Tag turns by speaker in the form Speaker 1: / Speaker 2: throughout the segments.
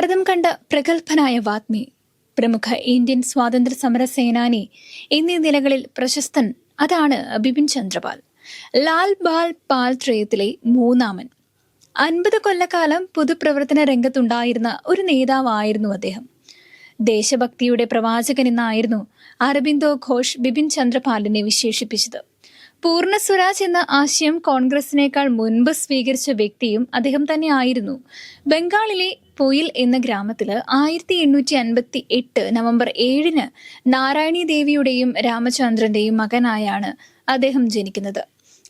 Speaker 1: ഭാരതം കണ്ട പ്രഗത്ഭനായ വാഗ്മി പ്രമുഖ ഇന്ത്യൻ സ്വാതന്ത്ര്യ സമര സേനാനി എന്നീ നിലകളിൽ പ്രശസ്തൻ അതാണ് ബിപിൻ ചന്ദ്രപാൽ. ലാൽ ബാൽ പാൽ ത്രയത്തിലെ മൂന്നാമൻ. അൻപത് കൊല്ലക്കാലം പൊതുപ്രവർത്തന രംഗത്തുണ്ടായിരുന്ന ഒരു നേതാവായിരുന്നു അദ്ദേഹം. ദേശഭക്തിയുടെ പ്രവാചകൻ എന്നായിരുന്നു അരബിന്ദോ ഘോഷ് ബിപിൻ ചന്ദ്രപാലിനെ വിശേഷിപ്പിച്ചത്. പൂർണ സ്വരാജ് എന്ന ആശയം കോൺഗ്രസിനേക്കാൾ മുൻപ് സ്വീകരിച്ച വ്യക്തിയും അദ്ദേഹം തന്നെ ആയിരുന്നു ബംഗാളിലെ പൊയിൽ എന്ന ഗ്രാമത്തിൽ ആയിരത്തി എണ്ണൂറ്റി അൻപത്തി എട്ട് നവംബർ ഏഴിന് നാരായണി ദേവിയുടെയും രാമചന്ദ്രന്റെയും മകനായാണ് അദ്ദേഹം ജനിക്കുന്നത്.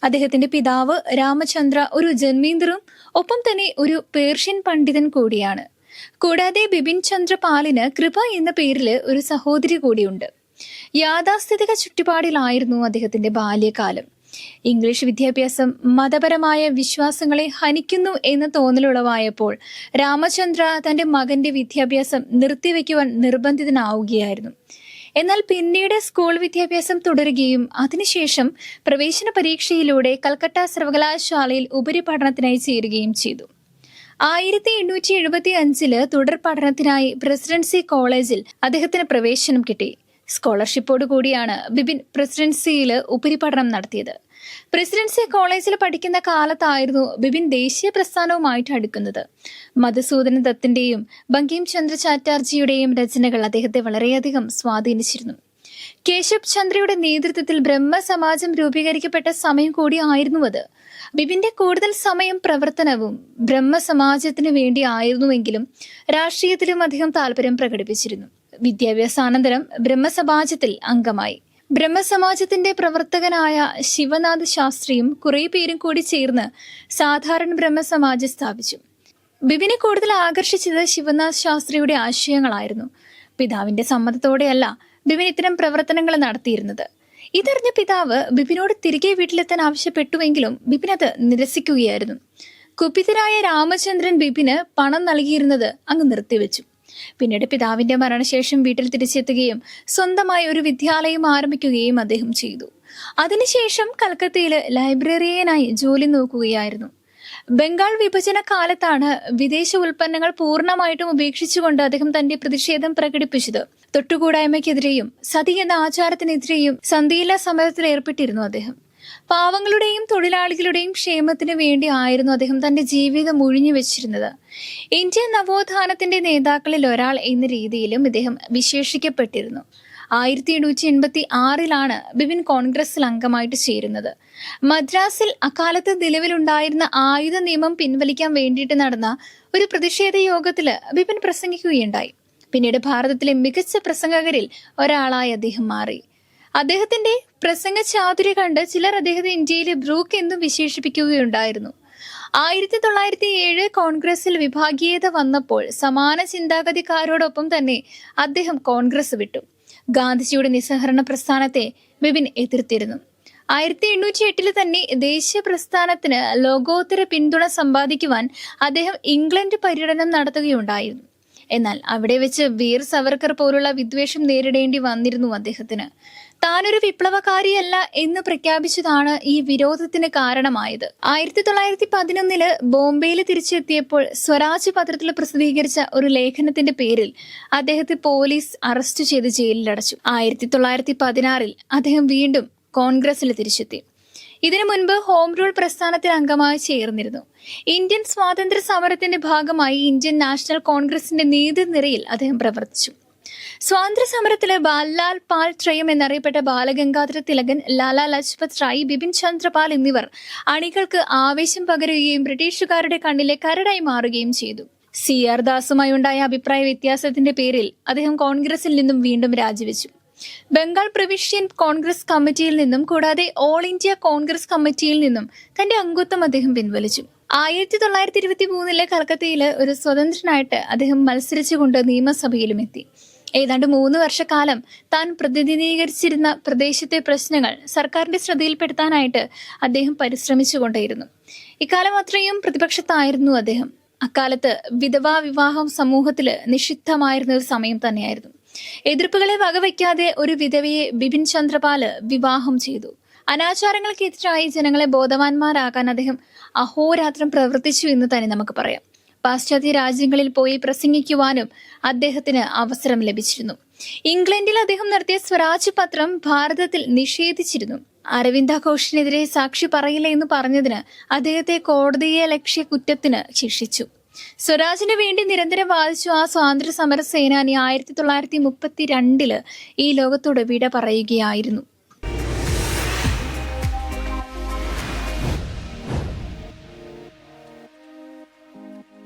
Speaker 1: അദ്ദേഹത്തിന്റെ പിതാവ് രാമചന്ദ്ര ഒരു ജന്മീന്ദ്രും ഒപ്പം തന്നെ ഒരു പേർഷ്യൻ പണ്ഡിതൻ കൂടിയാണ്. കൂടാതെ ബിപിൻ ചന്ദ്ര പാലിന് കൃപ എന്ന പേരിൽ ഒരു സഹോദരി കൂടിയുണ്ട്. യാഥാസ്ഥിതിക ചുറ്റുപാടിലായിരുന്നു അദ്ദേഹത്തിന്റെ ബാല്യകാലം. ഇംഗ്ലീഷ് വിദ്യാഭ്യാസം മതപരമായ വിശ്വാസങ്ങളെ ഹനിക്കുന്നു എന്ന തോന്നലുളവായപ്പോൾ രാമചന്ദ്ര തന്റെ മകന്റെ വിദ്യാഭ്യാസം നിർത്തിവെക്കുവാൻ നിർബന്ധിതനാവുകയായിരുന്നു. എന്നാൽ പിന്നീട് സ്കൂൾ വിദ്യാഭ്യാസം തുടരുകയും അതിനുശേഷം പ്രവേശന പരീക്ഷയിലൂടെ കൽക്കട്ട സർവകലാശാലയിൽ ഉപരിപഠനത്തിനായി ചേരുകയും ചെയ്തു. ആയിരത്തി എണ്ണൂറ്റി എഴുപത്തി അഞ്ചിൽ തുടർ പഠനത്തിനായി പ്രസിഡൻസി കോളേജിൽ അദ്ദേഹത്തിന് പ്രവേശനം കിട്ടി. സ്കോളർഷിപ്പോട് കൂടിയാണ് ബിബിൻ പ്രസിഡൻസിയിൽ ഉപരിപഠനം നടത്തിയത്. പ്രസിഡൻസി കോളേജിൽ പഠിക്കുന്ന കാലത്തായിരുന്നു ബിബിൻ ദേശീയ പ്രസ്ഥാനവുമായിട്ട് അടുക്കുന്നത്. മധുസൂദന ദത്തിന്റെയും ബങ്കിം ചന്ദ്ര ചാറ്റാർജിയുടെയും രചനകൾ അദ്ദേഹത്തെ വളരെയധികം സ്വാധീനിച്ചിരുന്നു. കേശവ് ചന്ദ്രയുടെ നേതൃത്വത്തിൽ ബ്രഹ്മസമാജം രൂപീകരിക്കപ്പെട്ട സമയം കൂടി ആയിരുന്നു അത്. ബിബിന്റെ കൂടുതൽ സമയം പ്രവർത്തനവും ബ്രഹ്മസമാജത്തിന് വേണ്ടി ആയിരുന്നുവെങ്കിലും രാഷ്ട്രീയത്തിലും അദ്ദേഹം താല്പര്യം പ്രകടിപ്പിച്ചിരുന്നു. വിദ്യാഭ്യാസാനന്തരം ബ്രഹ്മസമാജത്തിൽ അംഗമായി. ബ്രഹ്മസമാജത്തിന്റെ പ്രവർത്തകനായ ശിവനാഥ് ശാസ്ത്രിയും കുറെ പേരും കൂടി ചേർന്ന് സാധാരണ ബ്രഹ്മസമാജം സ്ഥാപിച്ചു. ബിബിനെ കൂടുതൽ ആകർഷിച്ചത് ശിവനാഥ് ശാസ്ത്രിയുടെ ആശയങ്ങളായിരുന്നു. പിതാവിന്റെ സമ്മതത്തോടെയല്ല ബിബിൻ ഇത്തരം പ്രവർത്തനങ്ങൾ നടത്തിയിരുന്നത്. ഇതറിഞ്ഞ പിതാവ് ബിബിനോട് തിരികെ വീട്ടിലെത്താൻ ആവശ്യപ്പെട്ടുവെങ്കിലും ബിബിൻ അത് നിരസിക്കുകയായിരുന്നു. കുപിതരായ രാമചന്ദ്രൻ ബിബിന് പണം നൽകിയിരുന്നത് അങ്ങ് നിർത്തിവെച്ചു. പിന്നീട് പിതാവിന്റെ മരണശേഷം വീട്ടിൽ തിരിച്ചെത്തുകയും സ്വന്തമായി ഒരു വിദ്യാലയം ആരംഭിക്കുകയും അദ്ദേഹം ചെയ്തു. അതിനുശേഷം കൽക്കത്തയിൽ ലൈബ്രറിയനായി ജോലി നോക്കുകയായിരുന്നു. ബംഗാൾ വിഭജന കാലത്താണ് വിദേശ ഉൽപ്പന്നങ്ങൾ പൂർണമായിട്ടും ഉപേക്ഷിച്ചുകൊണ്ട് അദ്ദേഹം തന്റെ പ്രതിഷേധം പ്രകടിപ്പിച്ചത്. തൊട്ടുകൂടായ്മയ്ക്കെതിരെയും സതി എന്ന ആചാരത്തിനെതിരെയും സന്ധിയില്ല സമരത്തിൽ ഏർപ്പെട്ടിരുന്നു അദ്ദേഹം. പാവങ്ങളുടെയും തൊഴിലാളികളുടെയും ക്ഷേമത്തിന് വേണ്ടി ആയിരുന്നു അദ്ദേഹം തന്റെ ജീവിതം ഒഴിഞ്ഞു വെച്ചിരുന്നത്. ഇന്ത്യൻ നവോത്ഥാനത്തിന്റെ നേതാക്കളിൽ ഒരാൾ എന്ന രീതിയിലും ഇദ്ദേഹം വിശേഷിക്കപ്പെട്ടിരുന്നു. ആയിരത്തി എണ്ണൂറ്റി എൺപത്തി ആറിലാണ് ബിപിൻ കോൺഗ്രസിൽ അംഗമായിട്ട് ചേരുന്നത്. മദ്രാസിൽ അക്കാലത്ത് നിലവിലുണ്ടായിരുന്ന ആയുധ നിയമം പിൻവലിക്കാൻ വേണ്ടിയിട്ട് നടന്ന ഒരു പ്രതിഷേധ യോഗത്തിൽ ബിപിൻ പ്രസംഗിക്കുകയുണ്ടായി. പിന്നീട് ഭാരതത്തിലെ മികച്ച പ്രസംഗകരിൽ ഒരാളായി അദ്ദേഹം മാറി. അദ്ദേഹത്തിന്റെ പ്രസംഗ ചാതുര്യ കണ്ട് ചിലർ അദ്ദേഹത്തെ ഇന്ത്യയിലെ ബ്രൂക്ക് എന്നും വിശേഷിപ്പിക്കുകയുണ്ടായിരുന്നു. ആയിരത്തി തൊള്ളായിരത്തി ഏഴ് കോൺഗ്രസിൽ വിഭാഗീയത വന്നപ്പോൾ സമാന ചിന്താഗതിക്കാരോടൊപ്പം തന്നെ അദ്ദേഹം കോൺഗ്രസ് വിട്ടു. ഗാന്ധിജിയുടെ നിസ്സഹരണ പ്രസ്ഥാനത്തെ ബിപിൻ എതിർത്തിരുന്നു. ആയിരത്തി എണ്ണൂറ്റി എട്ടിൽ തന്നെ ദേശീയ പ്രസ്ഥാനത്തിന് ലോകോത്തര പിന്തുണ സമ്പാദിക്കുവാൻ അദ്ദേഹം ഇംഗ്ലണ്ട് പര്യടനം നടത്തുകയുണ്ടായിരുന്നു. എന്നാൽ അവിടെ വെച്ച് വീർ സവർക്കർ പോലുള്ള വിദ്വേഷം നേരിടേണ്ടി വന്നിരുന്നു അദ്ദേഹത്തിന്. താനൊരു വിപ്ലവകാരിയല്ല എന്ന് പ്രഖ്യാപിച്ചതാണ് ഈ വിരോധത്തിന് കാരണമായത്. ആയിരത്തി തൊള്ളായിരത്തി പതിനൊന്നിൽ ബോംബെയിൽ തിരിച്ചെത്തിയപ്പോൾ സ്വരാജ് പത്രത്തിൽ പ്രസിദ്ധീകരിച്ച ഒരു ലേഖനത്തിന്റെ പേരിൽ അദ്ദേഹത്തെ പോലീസ് അറസ്റ്റ് ചെയ്ത് ജയിലിലടച്ചു. ആയിരത്തി തൊള്ളായിരത്തി പതിനാറിൽ അദ്ദേഹം വീണ്ടും കോൺഗ്രസിൽ തിരിച്ചെത്തി. ഇതിനു മുൻപ് ഹോം റൂൾ പ്രസ്ഥാനത്തിൽ അംഗമായി ചേർന്നിരുന്നു. ഇന്ത്യൻ സ്വാതന്ത്ര്യ സമരത്തിന്റെ ഭാഗമായി ഇന്ത്യൻ നാഷണൽ കോൺഗ്രസിന്റെ നേതൃനിരയിൽ അദ്ദേഹം പ്രവർത്തിച്ചു. സ്വാതന്ത്ര്യ സമരത്തിലെ ബാലാൽ പാൽ ത്രയം എന്നറിയപ്പെട്ട ബാലഗംഗാധര തിലകൻ ലാലാ ലജ്പത് റായ് ബിപിൻ ചന്ദ്രപാൽ എന്നിവർ അണികൾക്ക് ആവേശം പകരുകയും ബ്രിട്ടീഷുകാരുടെ കണ്ണിലെ കരടായി മാറുകയും ചെയ്തു. സി ആർ ദാസുമായി ഉണ്ടായ അഭിപ്രായ വ്യത്യാസത്തിന്റെ പേരിൽ അദ്ദേഹം കോൺഗ്രസിൽ നിന്നും വീണ്ടും രാജിവെച്ചു. ബംഗാൾ പ്രവിശ്യൻ കോൺഗ്രസ് കമ്മിറ്റിയിൽ നിന്നും കൂടാതെ ഓൾ ഇന്ത്യ കോൺഗ്രസ് കമ്മിറ്റിയിൽ നിന്നും തന്റെ അംഗത്വം അദ്ദേഹം പിൻവലിച്ചു. ആയിരത്തി തൊള്ളായിരത്തി ഇരുപത്തി മൂന്നിലെ കൽക്കത്തയിൽ ഒരു സ്വതന്ത്രനായിട്ട് അദ്ദേഹം മത്സരിച്ചുകൊണ്ട് നിയമസഭയിലും എത്തി. ഏതാണ്ട് മൂന്ന് വർഷക്കാലം താൻ പ്രതിനിധീകരിച്ചിരുന്ന പ്രദേശത്തെ പ്രശ്നങ്ങൾ സർക്കാരിന്റെ ശ്രദ്ധയിൽപ്പെടുത്താനായിട്ട് അദ്ദേഹം പരിശ്രമിച്ചുകൊണ്ടേയിരുന്നു. ഇക്കാലം അത്രയും പ്രതിപക്ഷത്തായിരുന്നു അദ്ദേഹം. അക്കാലത്ത് വിധവാ വിവാഹം സമൂഹത്തിൽ നിഷിദ്ധമായിരുന്ന ഒരു സമയം തന്നെയായിരുന്നു. എതിർപ്പുകളെ വകവയ്ക്കാതെ ഒരു വിധവയെ ബിപിൻ ചന്ദ്രപാൽ വിവാഹം ചെയ്തു. അനാചാരങ്ങൾക്കെതിരായി ജനങ്ങളെ ബോധവാന്മാരാക്കാൻ അദ്ദേഹം അഹോരാത്രം പ്രവർത്തിച്ചു എന്ന് തന്നെ നമുക്ക് പറയാം. പാശ്ചാത്യ രാജ്യങ്ങളിൽ പോയി പ്രസംഗിക്കുവാനും അദ്ദേഹത്തിന് അവസരം ലഭിച്ചിരുന്നു. ഇംഗ്ലണ്ടിൽ അദ്ദേഹം നടത്തിയ സ്വരാജ് പത്രം ഭാരതത്തിൽ നിഷേധിച്ചിരുന്നു. അരവിന്ദ ഘോഷിനെതിരെ സാക്ഷി പറയില്ല എന്ന് പറഞ്ഞതിന് അദ്ദേഹത്തെ കോടതിയെ ലക്ഷ്യ കുറ്റത്തിന് ശിക്ഷിച്ചു. സ്വരാജിന് വേണ്ടി നിരന്തരം വാദിച്ചു ആ സ്വാതന്ത്ര്യ സമര സേനാനി ആയിരത്തി തൊള്ളായിരത്തി മുപ്പത്തി രണ്ടിൽ ഈ ലോകത്തോട് വിട പറയുകയായിരുന്നു.